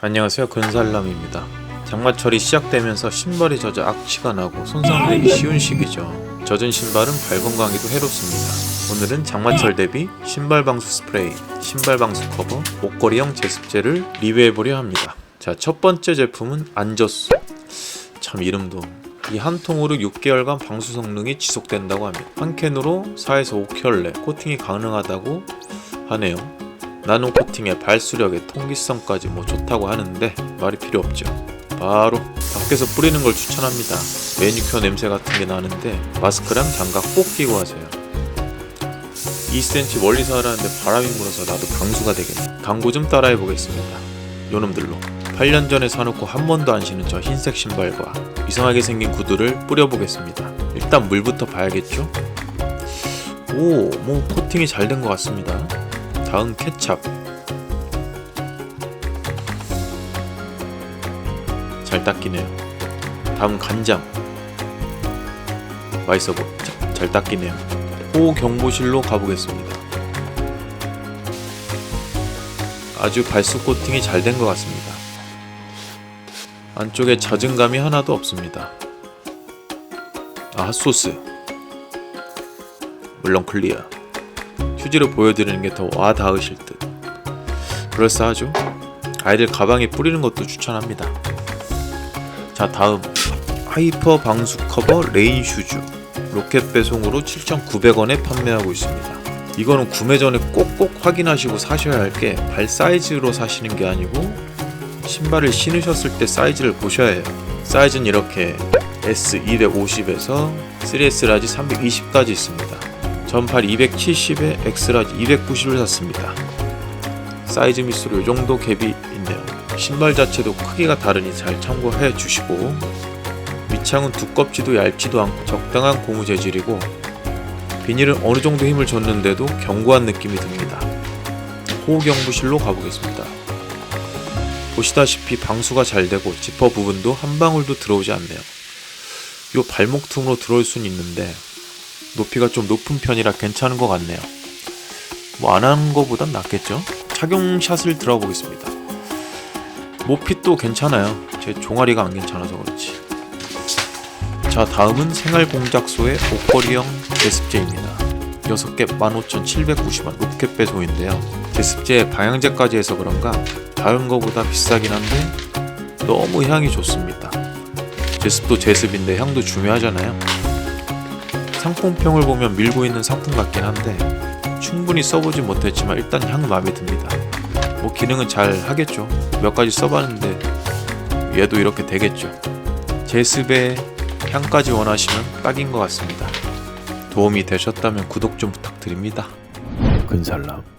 안녕하세요. 근살람입니다. 장마철이 시작되면서 신발이 젖어 악취가 나고 손상되기 쉬운 시기죠. 젖은 신발은 발 건 강에도 해롭습니다. 오늘은 장마철 대비 신발 방수 스프레이, 신발 방수 커버, 목걸이형 제습제를 리뷰해보려 합니다. 자 첫 번째 제품은 안저수. 참 이름도. 이 한 통으로 6개월간 방수 성능이 지속된다고 합니다. 한 캔으로 4에서 5개월 내 코팅이 가능하다고 하네요 나노 코팅의 발수력에 통기성까지 뭐 좋다고 하는데 말이 필요 없죠. 바로 밖에서 뿌리는 걸 추천합니다. 매니큐어 냄새 같은 게 나는데 마스크랑 장갑 꼭 끼고 하세요. 2cm 멀리서 하라는데 바람이 불어서 나도 방수가 되겠네. 광고 좀 따라해 보겠습니다. 요놈들로 8년 전에 사놓고 한 번도 안 신은 저 흰색 신발과 이상하게 생긴 구두를 뿌려보겠습니다. 일단 물부터 봐야겠죠? 오, 뭐 코팅이 잘 된 것 같습니다. 다음 케찹. 잘 닦이네요. 다음 간장. 맛있어 보, 자, 잘 닦이네요. 호 경보실로 가보겠습니다. 아주 발수 코팅이 잘 된 것 같습니다. 안쪽에 젖은 감이 하나도 없습니다. 아 핫소스. 물론 클리어 휴지로 보여드리는 게 더 와닿으실 듯. 그럴싸하죠? 아이들 가방에 뿌리는 것도 추천합니다. 자, 다음. 하이퍼 방수 커버 레인 슈즈. 로켓 배송으로 7,900원에 판매하고 있습니다. 이거는 구매 전에 꼭꼭 확인하시고 사셔야 할 게 발 사이즈로 사시는 게 아니고 신발을 신으셨을 때 사이즈를 보셔야 해요. 사이즈는 이렇게 S250에서 3S 라지 320까지 있습니다. 전팔 270에 엑스라지 290을 샀습니다. 사이즈 미스로 이 정도 갭이 있네요. 신발 자체도 크기가 다르니 잘 참고해 주시고 밑창은 두껍지도 얇지도 않고 적당한 고무 재질이고 비닐은 어느 정도 힘을 줬는데도 견고한 느낌이 듭니다. 호경부실로 가보겠습니다. 보시다시피 방수가 잘 되고 지퍼 부분도 한 방울도 들어오지 않네요. 요 발목 틈으로 들어올 수는 있는데 높이가 좀 높은 편이라 괜찮은 것 같네요. 뭐 안 하는 것보단 낫겠죠? 착용샷을 들어보겠습니다. 모핏도 괜찮아요. 제 종아리가 안 괜찮아서 그렇지. 자 다음은 생활공작소의 옷걸이형 제습제입니다. 6개 15,790원 로켓 배송인데요. 제습제 방향제까지 해서 그런가 다른 거보다 비싸긴 한데 너무 향이 좋습니다. 제습도 제습인데 향도 중요하잖아요. 상품평을 보면 밀고 있는 상품 같긴 한데 충분히 써보지 못했지만 일단 향 마음에 듭니다. 뭐 기능은 잘 하겠죠. 몇 가지 써봤는데 얘도 이렇게 되겠죠. 제습에 향까지 원하시면 딱인 것 같습니다. 도움이 되셨다면 구독 좀 부탁드립니다. 근살람